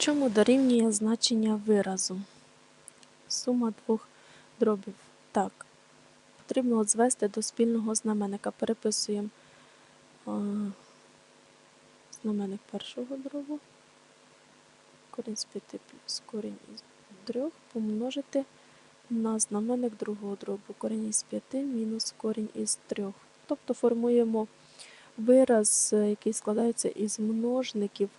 Чому дорівнює значення виразу? Сума двох дробів. Так. Потрібно от звести до спільного знаменника. Переписуємо а, знаменник першого дробу. Корінь з 5 плюс корінь із 3 помножити на знаменник другого дробу. Корінь із 5 мінус корінь із 3. Тобто формуємо вираз, е, який складається із множників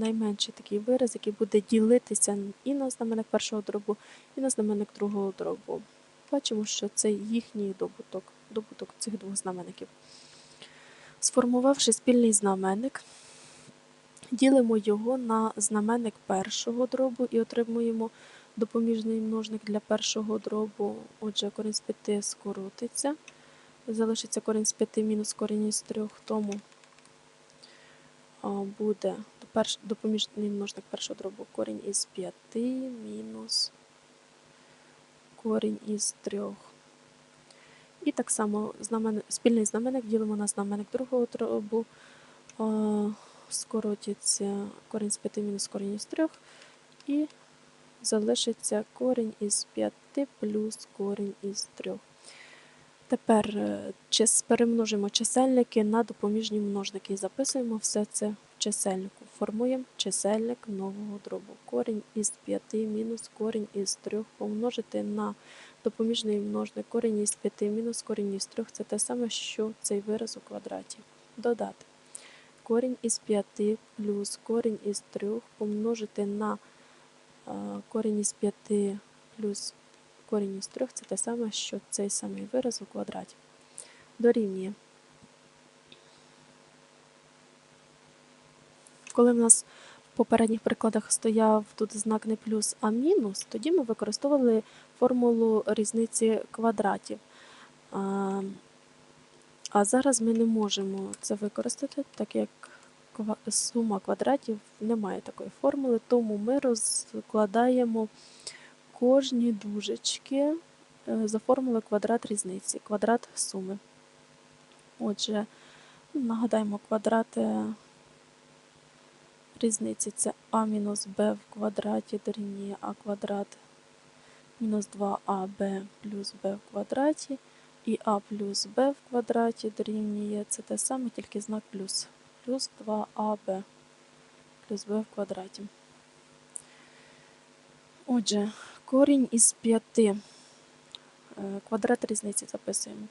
найменший такий вираз, який буде ділитися і на знаменник першого дробу, і на знаменник другого дробу. Бачимо, що це їхній добуток, добуток цих двох знаменників. Сформувавши спільний знаменник, ділимо його на знаменник першого дробу і отримуємо допоміжний множник для першого дробу. Отже, корінь з 5 скоротиться. Залишиться корінь з 5 мінус корінь із 3, тому буде перш, допоміжний множник першого дробу корінь із 5 мінус корінь із 3. І так само знамен... спільний знаменник ділимо на знаменник другого дробу. А, скоротиться корінь з 5 мінус корінь із 3. І залишиться корінь із 5 плюс корінь із 3. Тепер е, перемножимо чисельники на допоміжні множники і записуємо все це в чисельнику. Формуємо чисельник нового дробу. Корінь із 5 мінус корінь із 3 помножити на допоміжний множник. Корінь із 5 мінус корінь із 3 це те саме, що цей вираз у квадраті. Додати. Корінь із 5 плюс корінь із 3 помножити на корінь із 5 плюс корінь із 3 це те саме, що цей самий вираз у квадраті. Дорівнює. Коли в нас в попередніх прикладах стояв тут знак не плюс, а мінус, тоді ми використовували формулу різниці квадратів. А, зараз ми не можемо це використати, так як сума квадратів немає такої формули, тому ми розкладаємо кожні дужечки е, за формулою квадрат різниці, квадрат суми. Отже, нагадаємо, квадрат різниці це а мінус b в квадраті дорівнює а квадрат мінус 2аб плюс b в квадраті. І а плюс b в квадраті дорівнює це те саме, тільки знак плюс. Плюс 2аб плюс b в квадраті. Отже, корінь із 5. е, Квадрат різниці записуємо.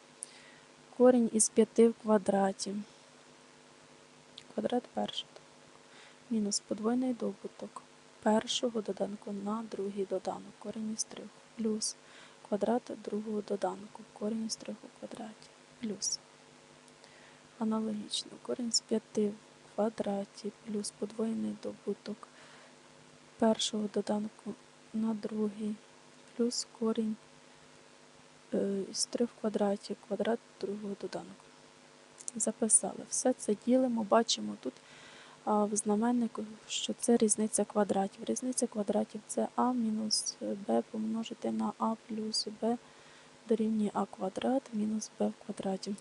Корінь із 5 в квадраті. Квадрат першого. Мінус подвойний добуток першого доданку на другий доданок. Корінь із 3. Плюс квадрат другого доданку. Корінь із 3 у квадраті. Плюс. Аналогічно. Корінь з 5 в квадраті плюс подвоєний добуток першого доданку на другий плюс корінь е, із 3 в квадраті, квадрат другого доданку. Записали. Все це ділимо, бачимо тут в знаменнику, що це різниця квадратів. Різниця квадратів це а мінус b помножити на а плюс b дорівнює а квадрат мінус b в квадраті.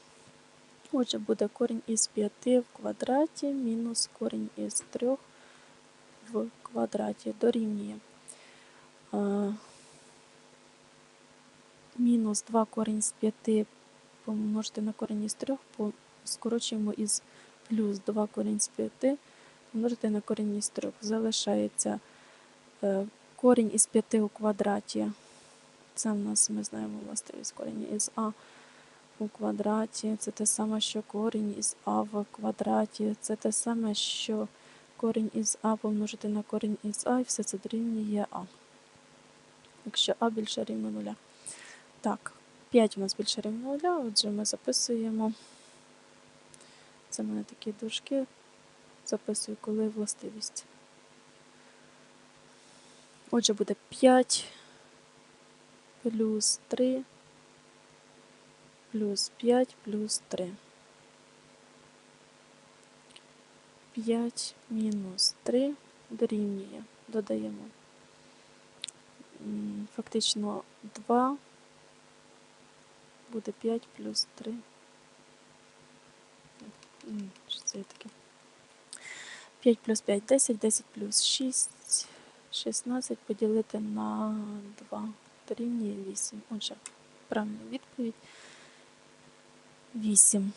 Отже, буде корінь із 5 в квадраті мінус корінь із 3 в квадраті дорівнює мінус 2 корінь з 5 помножити на корінь із 3, по- скорочуємо із плюс 2 корінь з 5 помножити на корінь із 3. Залишається е, корінь із 5 у квадраті. Це в нас, ми знаємо, властивість корінь із А у квадраті. Це те саме, що корінь із А в квадраті. Це те саме, що корінь із А помножити на корінь із А, і все це дорівнює А. Якщо А більше рівно нуля. Так, 5 у нас більше рівно нуля, отже ми записуємо. Це в мене такі дужки. Записую, коли властивість. Отже, буде 5 плюс 3 плюс 5 плюс 3. 5 мінус 3 дорівнює. Додаємо. Фактично 2 буде 5 плюс 3. Що це таке? 5 плюс 5 10, 10 плюс 6, 16 поділити на 2 дорівнює 8. Отже, правильна відповідь 8.